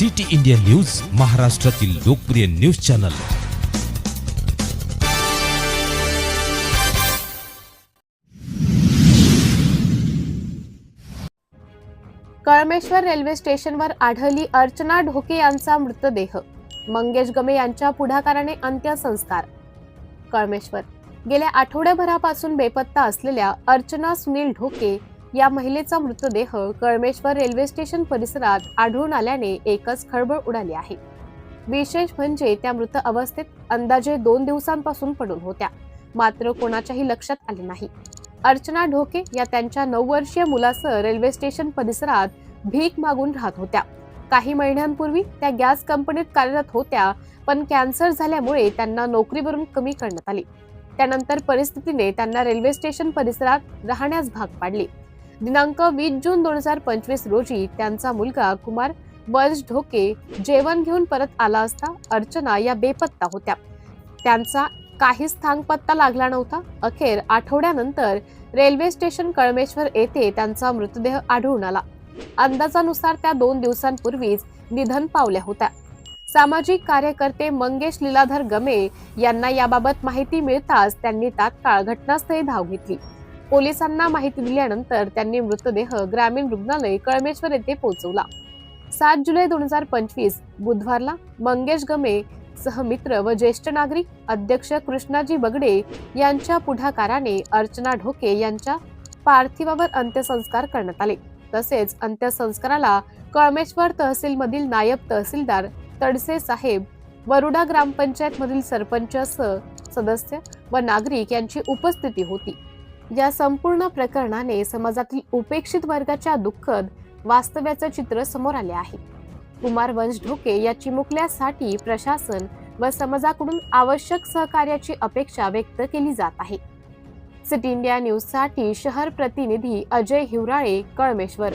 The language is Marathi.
सिटी इंडिया न्यूज महाराष्ट्रातील लोकप्रिय न्यूज चॅनल. कळमेश्वर रेल्वे स्टेशनवर आढळली अर्चना ढोके यांचा मृतदेह. मंगेश गमे यांच्या पुढाकाराने अंत्यसंस्कार. कळमेश्वर. गेल्या आठवड्याभरापासून बेपत्ता असलेल्या अर्चना सुनील ढोके या महिलेचा मृतदेह कळमेश्वर रेल्वे स्टेशन परिसरात आढळून आल्याने एकच खळबळ उडाली आहे. विशेष म्हणजे त्या मृत अवस्थेत अंदाजे दोन दिवसांपासून पडून होत्या. मात्र कोणाच्याही लक्षात आले नाही. अर्चना ढोके या त्यांच्या नऊ वर्षीय मुलासह रेल्वे स्टेशन परिसरात भीक मागून राहत होत्या. काही महिन्यांपूर्वी त्या गॅस कंपनीत कार्यरत होत्या पण कॅन्सर झाल्यामुळे त्यांना नोकरीवरून कमी करण्यात आली. त्यानंतर परिस्थितीने त्यांना रेल्वे स्टेशन परिसरात राहण्यास भाग पाडले. दिनांक वीस जून दोन हजार पंचवीस रोजी त्यांचा मुलगा कुमार वंश ढोके जेवण घेऊन परत आला असता अर्चना या बेपत्ता होत्या. त्यांचा काहीच पत्ता लागला नव्हता. अखेर आठवड्यानंतर रेल्वे स्टेशन कळमेश्वर येथे त्यांचा मृतदेह आढळून आला. अंदाजानुसार त्या दोन दिवसांपूर्वीच निधन पावल्या होत्या. सामाजिक कार्यकर्ते मंगेश लीलाधर गमे यांना याबाबत माहिती मिळताच त्यांनी तात्काळ घटनास्थळी धाव घेतली. पोलिसांना माहिती दिल्यानंतर त्यांनी मृतदेह ग्रामीण रुग्णालय कळमेश्वर येथे पोहोचवला. सात जुलै दोन हजार पंचवीस बुधवारला मंगेश गमे सहमित्र व ज्येष्ठ नागरिक अध्यक्ष कृष्णाजी बगडे यांच्या पुढाकाराने अर्चना ढोके यांच्या पार्थिवावर अंत्यसंस्कार करण्यात आले. तसेच अंत्यसंस्काराला कळमेश्वर तहसील मधील नायब तहसीलदार तडसे साहेब वरुडा ग्रामपंचायत मधील सरपंच स- सदस्य व नागरिक यांची उपस्थिती होती. या संपूर्ण प्रकरणाने समाजातील उपेक्षित वर्गाच्या दुःखद वास्तव्याचं चित्र समोर आले आहे. कुमार वंश ढोके या चिमुकल्यासाठी प्रशासन व समाजाकडून आवश्यक सहकार्याची अपेक्षा व्यक्त केली जात आहे. सिटी इंडिया न्यूजसाठी शहर प्रतिनिधी अजय हिवराळे कळमेश्वर.